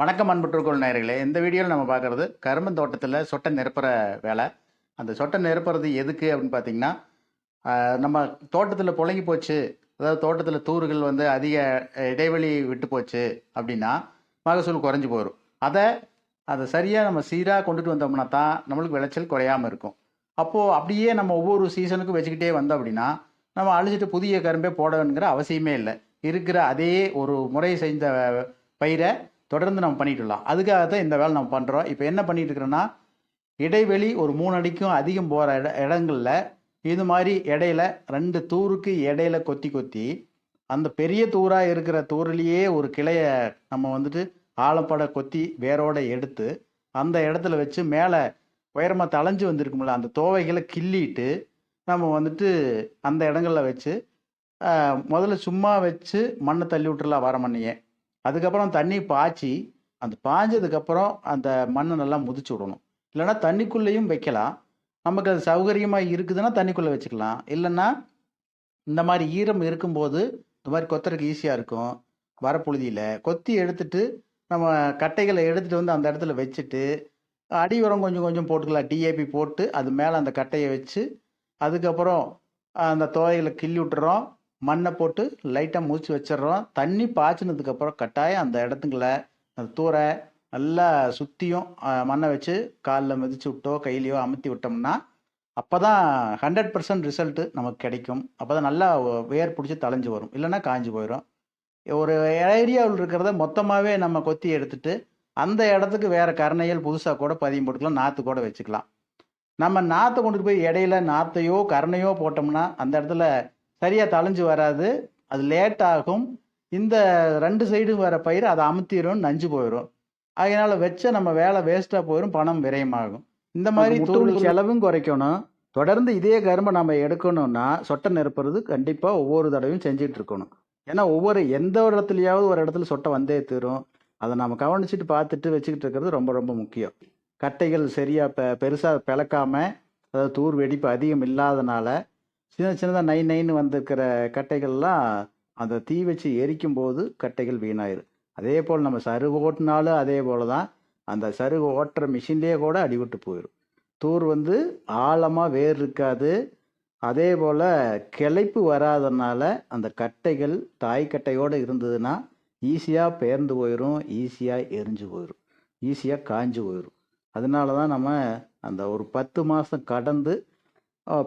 வணக்கம் அன்பற்றுக்கோள் நேர்களே இந்த வீடியோவில் நம்ம பார்க்குறது கரும்பு தோட்டத்தில் சொட்டை நிரப்புற வேலை. அந்த சொட்டை நிரப்புறது எதுக்கு அப்படின்னு பார்த்தீங்கன்னா நம்ம தோட்டத்தில் புழங்கி போச்சு. அதாவது தோட்டத்தில் தூறுகள் வந்து அதிக இடைவெளி விட்டு போச்சு அப்படின்னா மகசூல் குறைஞ்சி போயிடும் அதை அதை சரியாக நம்ம சீராக கொண்டுட்டு வந்தோம்னா தான் நம்மளுக்கு விளைச்சல் குறையாமல் இருக்கும். அப்போது அப்படியே நம்ம ஒவ்வொரு சீசனுக்கும் வச்சுக்கிட்டே வந்தோம் அப்படின்னா நம்ம அழிச்சிட்டு புதிய கரும்பே போடணுங்கிற அவசியமே இல்லை. இருக்கிற அதே ஒரு முறை செஞ்ச பயிரை தொடர்ந்து நம்ம பண்ணிட்டுலாம். அதுக்காக தான் இந்த வேலை நம்ம பண்ணுறோம் இப்போ என்ன பண்ணிட்டு இருக்கிறோன்னா இடைவெளி ஒரு மூணு அடிக்கும் அதிகம் போகிற இட இடங்களில் இது மாதிரி இடையில ரெண்டு தூருக்கு இடையில கொத்தி கொத்தி அந்த பெரிய தூராக இருக்கிற தூரிலேயே ஒரு கிளையை நம்ம வந்துட்டு ஆழப்பட கொத்தி வேரோட எடுத்து அந்த இடத்துல வச்சு மேலே உயரமாக தளைஞ்சு வந்திருக்கும்ல அந்த தோவைகளை கிள்ளிட்டு நம்ம வந்துட்டு அந்த இடங்களில் வச்சு முதல்ல சும்மா வச்சு மண்ணை தள்ளி விட்டுறலாம் வர மண்ணையே. அதுக்கப்புறம் தண்ணி பாய்ச்சி அந்த பாய்ஞ்சதுக்கப்புறம் அந்த மண்ணை நல்லா முதிச்சு விடணும். இல்லைன்னா தண்ணிக்குள்ளேயும் வைக்கலாம். நமக்கு அது சௌகரியமாக இருக்குதுன்னா தண்ணிக்குள்ளே வச்சுக்கலாம். இல்லைன்னா இந்த மாதிரி ஈரம் இருக்கும்போது இந்த மாதிரி கொத்துறதுக்கு ஈஸியாக இருக்கும். வரப்புழுதியில் கொத்தி எடுத்துட்டு நம்ம கட்டைகளை எடுத்துகிட்டு வந்து அந்த இடத்துல வச்சுட்டு அடி உரம் கொஞ்சம் கொஞ்சம் போட்டுக்கலாம். டிஏபி போட்டு அது மேலே அந்த கட்டையை வச்சு அதுக்கப்புறம் அந்த தோகைகளை கிள்ளி விட்டுறோம். மண்ணை போட்டு லைட்டாக முடிச்சு வச்சிடுறோம். தண்ணி பாய்ச்சினதுக்கப்புறம் கட்டாயம் அந்த இடத்துங்கள அந்த தூரை நல்லா சுற்றியும் மண்ணை வச்சு காலில் மிதிச்சு விட்டோ கையிலையோ அமுத்தி விட்டோம்னா அப்போ தான் ஹண்ட்ரட் பர்சன்ட் ரிசல்ட்டு நமக்கு கிடைக்கும். அப்போ தான் நல்லா வேர் பிடிச்சி தலைஞ்சு வரும். இல்லைன்னா காஞ்சு போயிடும் ஒரு ஏரியாவில் இருக்கிறத மொத்தமாகவே நம்ம கொத்தி எடுத்துட்டு அந்த இடத்துக்கு வேறு கருணையல் புதுசாக கூட பதியம் போட்டுக்கலாம் நாற்று கூட வச்சுக்கலாம். நம்ம நாற்றை கொண்டுட்டு போய் இடையில நாற்றையோ கருணையோ போட்டோம்னா அந்த இடத்துல சரியாக தளைஞ்சு வராது. அது லேட் ஆகும். இந்த ரெண்டு சைடும் வர பயிர் அதை அமுத்திடும் நஞ்சு போயிடும் அதனால வச்ச நம்ம வேலை வேஸ்ட்டாக போயிடும் பணம் விரயமாகும். இந்த மாதிரி தூள் செலவும் குறைக்கணும். தொடர்ந்து இதே கரும்பை நம்ம எடுக்கணும்னா சொட்டை நிரப்புறது கண்டிப்பாக ஒவ்வொரு தடவையும் செஞ்சுட்டு இருக்கணும். ஏன்னா ஒவ்வொரு எந்த ஒரு இடத்துலையாவது ஒரு இடத்துல சொட்டை வந்தே தீரும். அதை நம்ம கவனிச்சுட்டு பார்த்துட்டு வச்சுக்கிட்டு இருக்கிறது ரொம்ப ரொம்ப முக்கியம். கட்டைகள் சரியாக பெ பெருசாக பிளக்காம அதாவது தூர் வெடிப்பு அதிகம் இல்லாதனால சின்ன சின்னதாக நை நைன்னு வந்திருக்கிற கட்டைகள்லாம் அந்த தீ வச்சு எரிக்கும் போது கட்டைகள் வீணாயிரும். அதே போல் நம்ம சருகு ஓட்டினாலும் அதே போல் தான் அந்த சருகு ஓட்டுற மிஷின்லேயே கூட அடிபட்டு போயிடும் தூர் வந்து ஆழமாக வேர் இருக்காது. அதே போல் கிளைப்பு வராதனால அந்த கட்டைகள் தாய் கட்டையோடு இருந்ததுன்னா ஈஸியாக பேர்ந்து போயிடும் ஈஸியாக எரிஞ்சு போயிடும் ஈஸியாக காஞ்சு போயிடும் அதனால தான் நம்ம அந்த ஒரு பத்து மாதம் கடந்து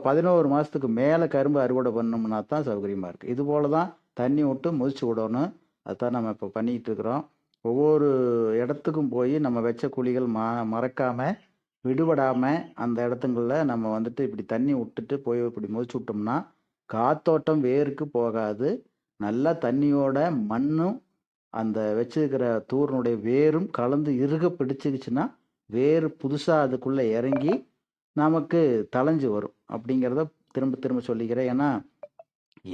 பதினோரு மாதத்துக்கு மேலே கரும்பு அறுவடை பண்ணோம்னா தான் சௌகரியமாக இருக்குது இது போல தான் தண்ணி விட்டு முதிச்சு விடணும். அதுதான் நம்ம இப்போ பண்ணிக்கிட்டு இருக்கிறோம். ஒவ்வொரு இடத்துக்கும் போய் நம்ம வச்ச குழிகள் ம மறக்காமல் விடுபடாமல் அந்த இடத்துங்களில் நம்ம வந்துட்டு இப்படி தண்ணி விட்டுட்டு போய் இப்படி முதிச்சு விட்டோம்னா காத்தோட்டம் வேருக்கு போகாது. நல்லா தண்ணியோட மண்ணும் அந்த வச்சிருக்கிற தூரனுடைய வேரும் கலந்து இறுக பிடிச்சிக்கிச்சுன்னா வேர் புதுசாக அதுக்குள்ளே இறங்கி நமக்கு தலைஞ்சு வரும் அப்படிங்கிறத திரும்ப திரும்ப சொல்லிக்கிறேன். ஏன்னா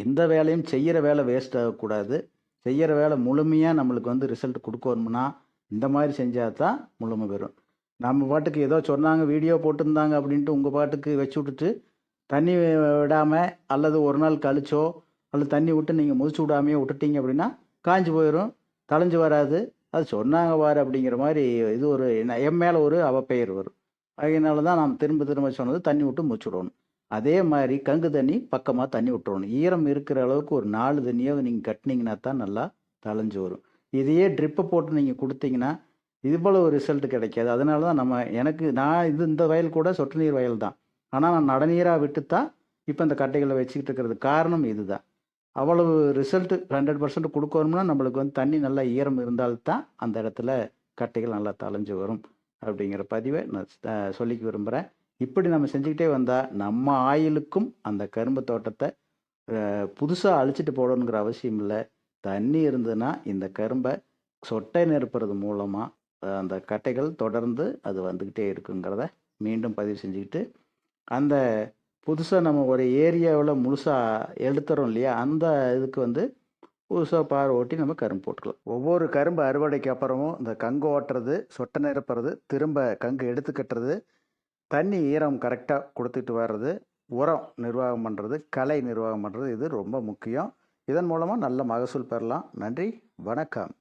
எந்த வேலையும் செய்கிற வேலை வேஸ்ட் ஆகக்கூடாது செய்கிற வேலை முழுமையாக நம்மளுக்கு வந்து ரிசல்ட் கொடுக்கணும்னா இந்த மாதிரி செஞ்சால் தான் முழுமை பெறும். நம்ம பாட்டுக்கு ஏதோ சொன்னாங்க வீடியோ போட்டிருந்தாங்க அப்படின்ட்டு உங்கள் பாட்டுக்கு வச்சு விட்டுட்டு தண்ணி விடாமல் அல்லது ஒரு நாள் கழிச்சோ அல்லது தண்ணி விட்டு நீங்கள் முதிச்சு விடாமையே விட்டுட்டீங்க அப்படின்னா காஞ்சு போயிடும் தலைஞ்சு வராது. அது சொன்னாங்க வார் அப்படிங்கிற மாதிரி இது ஒரு என் மேலே ஒரு அவப்பெயர் வரும். அதனால தான் நாம் திரும்ப திரும்ப சொன்னது தண்ணி விட்டு மூச்சு விடணும் அதே மாதிரி கங்கு தண்ணி பக்கமாக தண்ணி விட்டுறணும். ஈரம் இருக்கிற அளவுக்கு ஒரு நாலு தண்ணியோ நீங்கள் கட்டினீங்கன்னா தான் நல்லா தளைஞ்சு வரும். இதையே ட்ரிப்பை போட்டு நீங்கள் கொடுத்தீங்கன்னா இது போல் ஒரு ரிசல்ட் கிடைக்காது. அதனால தான் நம்ம எனக்கு நான் இது இந்த வயல் கூட சொட்டு நீர் வயல் தான். ஆனால் நான் நடநீராக விட்டு தான் இப்போ இந்த கட்டைகளை வச்சுக்கிட்டு இருக்கிறது காரணம் இதுதான். அவ்வளவு ரிசல்ட் ஹண்ட்ரட் பர்சன்ட் கொடுக்கணும்னா நம்மளுக்கு வந்து தண்ணி நல்லா ஈரம் இருந்தால்தான் அந்த இடத்துல கட்டைகள் நல்லா தலைஞ்சு வரும். அப்படிங்கிற பதிவை நான் சொல்லிக்க விரும்புகிறேன் இப்படி நம்ம செஞ்சுக்கிட்டே வந்தால் நம்ம ஆயிலுக்கும் அந்த கரும்பு தோட்டத்தை புதுசாக அழிச்சிட்டு போடணுங்கிற அவசியம் இல்லை. தண்ணி இருந்ததுன்னா இந்த கரும்பை சொட்டை நிரப்புறது மூலமாக அந்த கட்டைகள் தொடர்ந்து அது வந்துக்கிட்டே இருக்குங்கிறத மீண்டும் பதிவு செஞ்சுக்கிட்டு அந்த புதுசாக நம்ம ஒரு ஏரியாவில் முழுசாக எடுத்துறோம் இல்லையா? அந்த இதுக்கு வந்து புதுசாக பார் ஓட்டி நம்ம கரும்பு போட்டுக்கலாம். ஒவ்வொரு கரும்பு அறுவடைக்கு அப்புறமும் இந்த கங்கு ஓட்டுறது சொட்டை நிரப்புறது திரும்ப கங்கு எடுத்து கட்டுறது தண்ணி ஈரம் கரெக்டாக கொடுத்துட்டு வர்றது உரம் நிர்வாகம் பண்ணுறது கலை நிர்வாகம் பண்ணுறது இது ரொம்ப முக்கியம். இதன் மூலமாக நல்ல மகசூல் பெறலாம். நன்றி வணக்கம்.